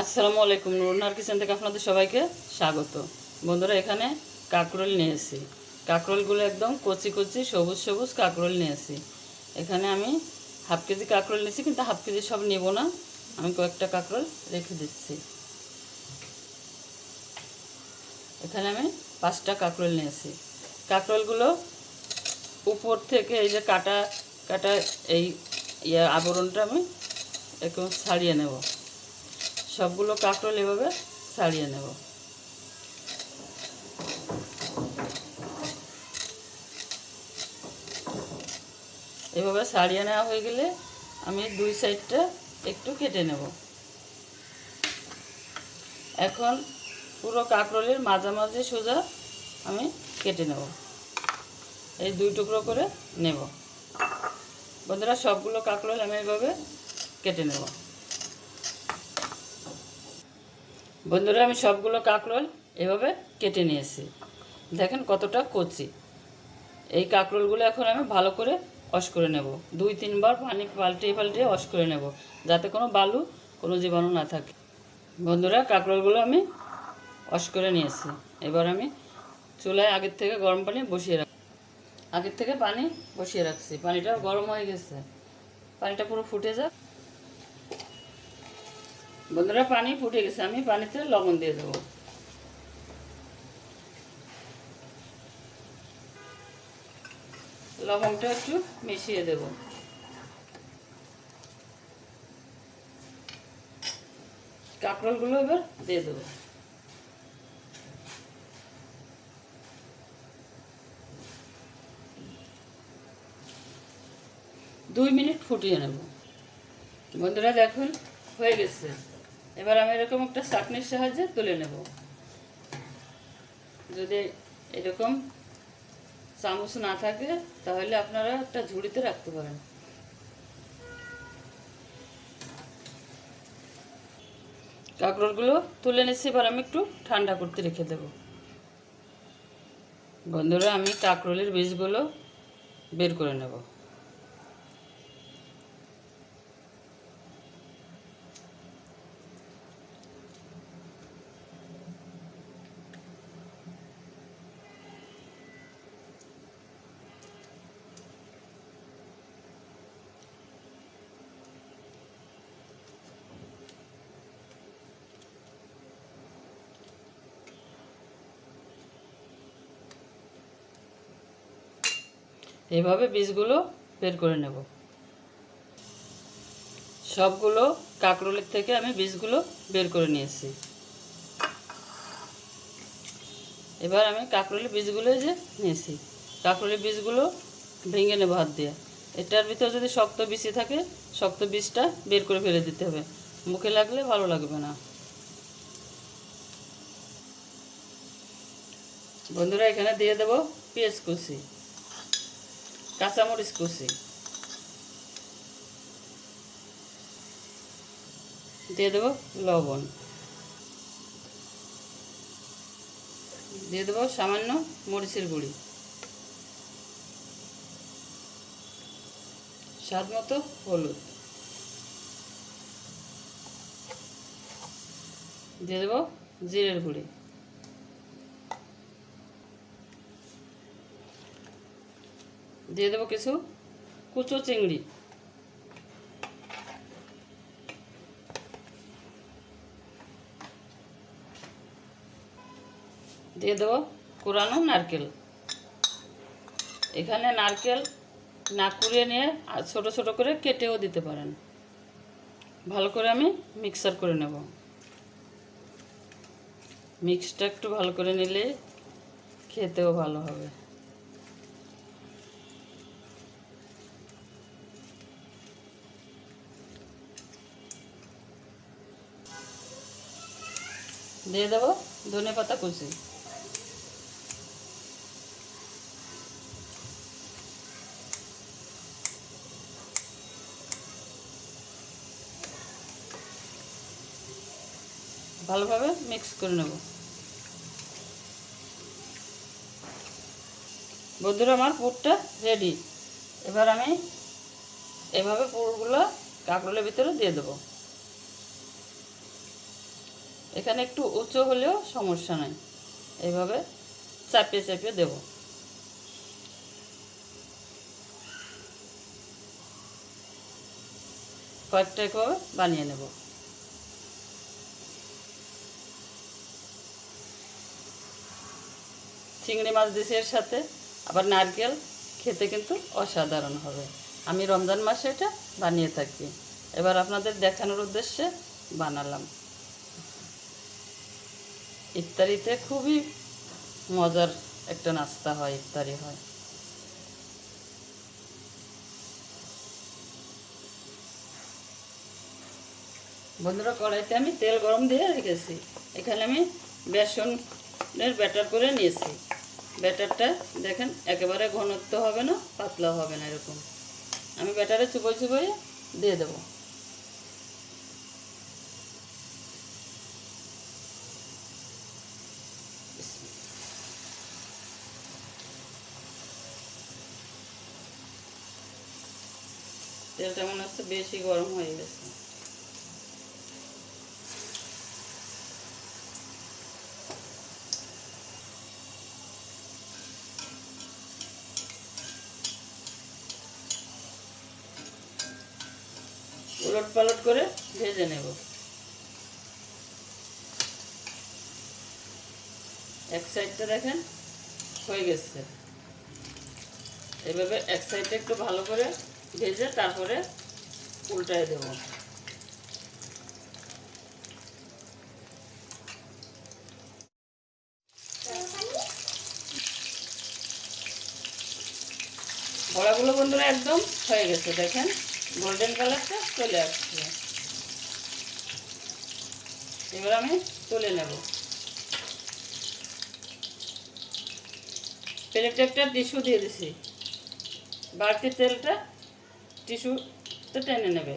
আসসালামু আলাইকুম নুরনার কিচেন থেকে আপনাদের সবাইকে স্বাগত। বন্ধুরা, এখানে কাঁকরোল নিয়ে এসেছি। কাঁকরোলগুলো একদম কচি কচি, সবুজ সবুজ কাঁকরোল নিয়ে এসেছি। এখানে আমি হাফ কেজি কাঁকরোল নিয়েছি, কিন্তু হাফ কেজি সব নেব না। আমি কয়েকটা কাঁকরোল রেখে দিচ্ছি। এখানে আমি পাঁচটা কাঁকরোল নিয়েছি কাঁকরোলগুলো উপর থেকে এই যে কাটা কাটা এই ইয়ে আবরণটা আমি একটু ছাড়িয়ে নেব। সবগুলো কাঁকরোল এভাবে ছাড়িয়ে নেব। এভাবে ছাড়িয়ে নেওয়া হয়ে গেলে আমি দুই সাইডটা একটু কেটে নেব। এখন পুরো কাঁকরোলের মাঝামাঝি সোজা আমি কেটে নেব। এই দুই টুকরো করে নেব। বন্ধুরা, সবগুলো কাঁকরোল আমি এভাবে কেটে নেব। বন্ধুরা, আমি সবগুলো কাঁকরোল এভাবে কেটে নিয়েছি। দেখেন কতটা কচি। এই কাঁকরোলগুলো এখন আমি ভালো করে ওয়াশ করে নেব। দুই, তিনবার পানি পাল্টিয়ে পাল্টিয়ে ওয়াশ করে নেব, যাতে কোনো বালু, কোনো জীবাণু না থাকে। বন্ধুরা, কাঁকরোলগুলো আমি ওয়াশ করে নিয়েছি। এবার আমি চুলায় আগের থেকে গরম পানি বসিয়ে রাখ আগের থেকে পানি বসিয়ে রাখছি। পানিটা গরম হয়ে গেছে। পানিটা পুরো ফুটে যাক। বন্ধুরা, পানি ফুটে গেছে। আমি পানিতে লবণ দিয়ে দেবো। লবণটা একটু মিশিয়ে দেব। কাঁকরোলগুলো এবার দিয়ে দেবো। দুই মিনিট ফুটিয়ে নেব। বন্ধুরা, দেখুন, হয়ে গেছে। এবার আমি এরকম একটা চাটনির সাহায্যে তুলে নেব। যদি এরকম চামচ না থাকে, তাহলে আপনারা একটা ঝুড়িতে রাখতে পারেন। কাঁকড়গুলো তুলে নিচ্ছি, এবার আমি একটু ঠান্ডা করতে রেখে দেব। বন্ধুরা, আমি কাঁকরোলের বীজগুলো বের করে নেব। এইভাবে বীজগুলো বের করে নেব। সবগুলো কাঁকরোলের থেকে আমি বীজগুলো বের করে নিয়েছি। এবার আমি কাঁকরোলের বীজগুলো যে নিয়েছি। কাঁকরোলের বীজগুলো ভেঙে নেব হাত দিয়ে। এটার ভিতর যদি শক্ত বিচি থাকে, শক্ত বীজটা বের করে ফেলে দিতে হবে। মুখে লাগলে ভালো লাগবে না। বন্ধুরা, এখানে দিয়ে দেবো পেঁয়াজ কুচি। কাঁচামরিচ কুচি দিয়ে দেবো লবণ দিয়ে দেবো সামান্য মরিচের গুঁড়ি স্বাদ মতো হলুদ দিয়ে দেবো জিরের গুঁড়ি দিয়ে দেবো কিছু কুচো চিংড়ি। দিয়ে দেবো কোরানো নারকেল। এখানে নারকেল না কুড়িয়ে নিয়ে ছোটো ছোটো করে কেটেও দিতে পারেন। ভালো করে আমি মিক্সার করে নেব। মিক্সটা একটু ভালো করে নিলে খেতেও ভালো হবে। দিয়ে দেবো ধনে পাতা কুচি। ভালোভাবে মিক্স করে নেব। বন্ধুরা, আমার পুরটা রেডি এবার আমি এভাবে পুরগুলো কাঁকরোলের ভিতরে দিয়ে দেবো। এখানে একটু উঁচু হলেও সমস্যা নাই। এইভাবে চাপিয়ে চাপিয়ে দেব। কয়েকটা এভাবে বানিয়ে নেব। চিংড়ি মাছ দিছি এর সাথে, আবার নারকেল, খেতে কিন্তু অসাধারণ হবে। আমি রমজান মাসে এটা বানিয়ে থাকি। এবার আপনাদের দেখানোর উদ্দেশ্যে বানালাম। ইফতারিতে খুবই মজার একটা নাস্তা হয়, ইফতারি হয়। বন্ধুরা, কড়াইতে আমি তেল গরম দিয়ে রেখেছি। এখানে আমি বেসনের ব্যাটার করে নিয়েছি। ব্যাটারটা দেখেন, একেবারে ঘনত্ব হবে না পাতলা হবে না এরকম। আমি ব্যাটারে চুপোই চুপোই দিয়ে দেবো। তেলটা মনে হচ্ছে বেশি গরম হয়ে গেছে। উলট পালট করে ভেজে নেব। এক সাইডটা দেখেন হয়ে গেছে। এভাবে এক সাইডটা একটু ভালো করে ভেজে তারপরে উল্টায় দেব। বড়াগুলো বন্ধুরা একদম হয়ে গেছে, দেখেন? গোল্ডেন কালারটা চলে আসছে। এবার আমি তুলে নেব। প্লেটে একটা টিস্যু দিয়ে দিছি। বাড়তি তেলটা টিস্যুতে টেনে নেবে।